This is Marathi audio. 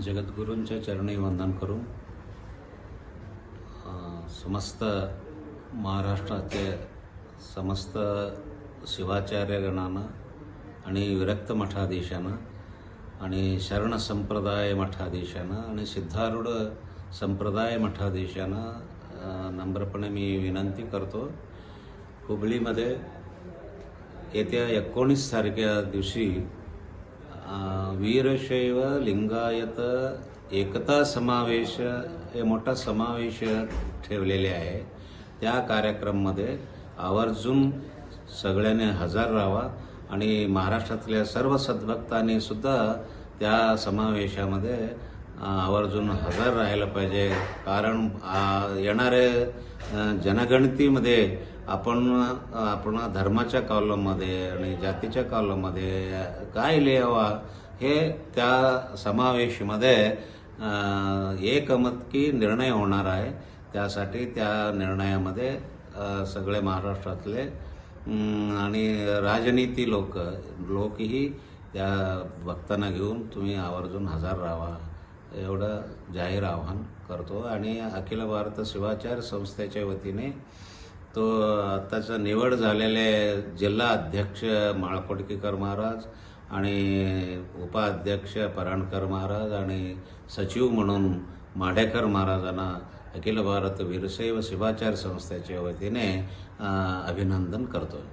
जगद्गुरूंच्या चरणी वंदन करून समस्त महाराष्ट्राचे समस्त शिवाचार्यगणानं आणि विरक्त मठाधीशानं आणि शरण संप्रदाय मठाधीशानं आणि सिद्धारूढ संप्रदाय मठाधीशानं नम्रपणे मी विनंती करतो. हुबळीमध्ये येत्या एकोणीस तारख्या दिवशी वीरशैव लिंगायत एकता समावेश हे मोठा समावेश ठेवलेले आहे. त्या कार्यक्रममध्ये आवर्जून सगळ्यांनी हजर राहावा आणि महाराष्ट्रातल्या सर्व सद्भक्तांनी सुद्धा त्या समावेशामध्ये आवर्जून हजर राहायला पाहिजे. कारण येणाऱ्या जनगणतीमध्ये आपण आपण धर्माच्या कॉलममध्ये आणि जातीच्या कॉलममध्ये काय लिहावा हे त्या समावेशमध्ये एकमत एकमतकी निर्णय होणार आहे. त्यासाठी त्या निर्णयामध्ये सगळे महाराष्ट्रातले आणि राजनीती लोक लोकही त्या भक्तांना घेऊन तुम्ही आवर्जून हजर राहा. एवढं जाहीर आवाहन करतो. आणि अखिल भारत शिवाचार संस्थेच्या वतीने तो आत्ताचा निवड झालेले जिल्हा अध्यक्ष माळकोटकीकर महाराज आणि उपाध्यक्ष पराणकर महाराज आणि सचिव म्हणून माढेकर महाराजांना अखिल भारत वीरशैव शिवाचार संस्थेच्या वतीने अभिनंदन करतो